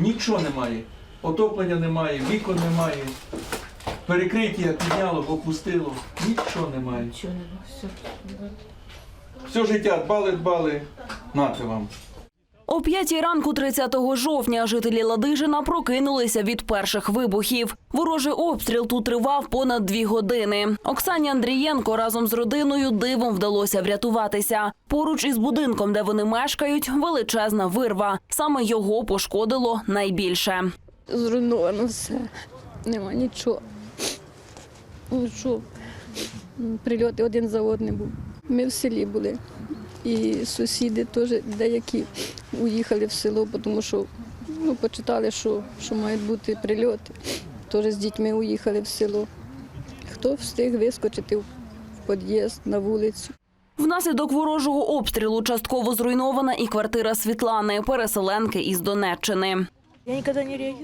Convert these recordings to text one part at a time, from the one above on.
Нічого немає. Отоплення немає, вікон немає. Перекриття підняло, опустило. Нічого немає. Нічого нема, все. Все життя дбали, дбали. Нате вам. О п'ятій ранку 30 жовтня жителі Ладижина прокинулися від перших вибухів. Ворожий обстріл тут тривав понад дві години. Оксані Андрієнко разом з родиною дивом вдалося врятуватися. Поруч із будинком, де вони мешкають, величезна вирва. Саме його пошкодило найбільше. Зруйновано все. Нема нічого. М, прильоти один за одним був. Ми в селі були. І сусіди теж деякі уїхали в село, тому що ну, почитали, що, що мають бути прильоти. Теж з дітьми уїхали в село. Хто встиг вискочити в під'їзд на вулицю. Внаслідок ворожого обстрілу частково зруйнована і квартира Світлани, переселенки із Донеччини.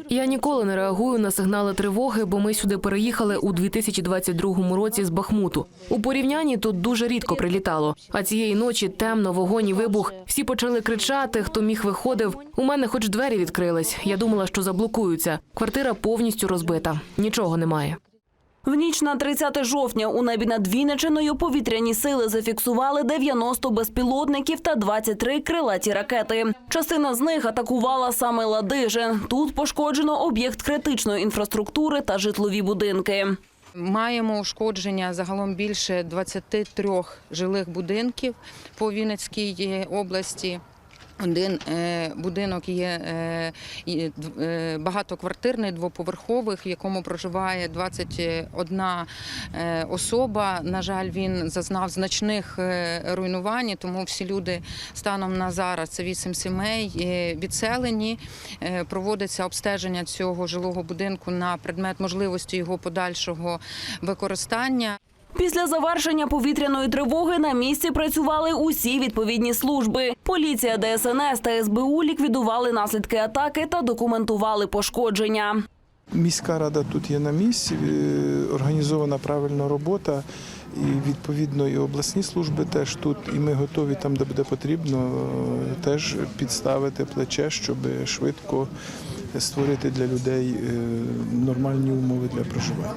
Я ніколи не реагую на сигнали тривоги, бо ми сюди переїхали у 2022 році з Бахмуту. У порівнянні тут дуже рідко прилітало. А цієї ночі темно, вогонь і вибух. Всі почали кричати. Хто міг виходив. У мене хоч двері відкрились. Я думала, що заблокуються. Квартира повністю розбита. Нічого немає. В ніч на 30 жовтня у небі над Вінничиною повітряні сили зафіксували 90 безпілотників та 23 крилаті ракети. Частина з них атакувала саме Ладижин. Тут пошкоджено об'єкт критичної інфраструктури та житлові будинки. Маємо ушкодження загалом більше 23 жилих будинків по Вінницькій е, області. Один е, будинок є е, е, багатоквартирний, двоповерховий, в якому проживає 21 е, особа. На жаль, він зазнав значних руйнувань, тому всі люди станом на зараз це 8 сімей відселені. Проводиться обстеження цього жилого будинку на предмет можливості його подальшого використання. Після завершення повітряної тривоги на місці працювали усі відповідні служби. Поліція, ДСНС та СБУ ліквідували наслідки атаки та документували пошкодження. Міська рада тут є на місці, е, організована правильна робота, і відповідно і обласні служби теж тут. І ми готові там, де буде потрібно, е, теж підставити плече, щоб швидко створити для людей е, нормальні умови для проживання.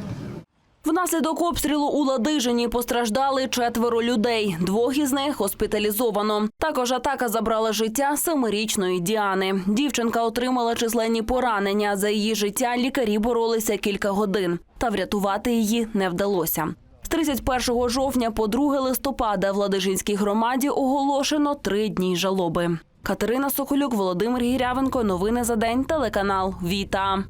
Внаслідок обстрілу у Ладижині постраждали четверо людей. Двох із них госпіталізовано. Також атака забрала життя семирічної Діани. Дівчинка отримала численні поранення. За її життя лікарі боролися кілька годин, та врятувати її не вдалося. З 31 жовтня по 2 листопада в Ладижинській громаді оголошено три дні жалоби. Катерина Соколюк, Володимир Гірявенко. Новини за день. Телеканал Віта.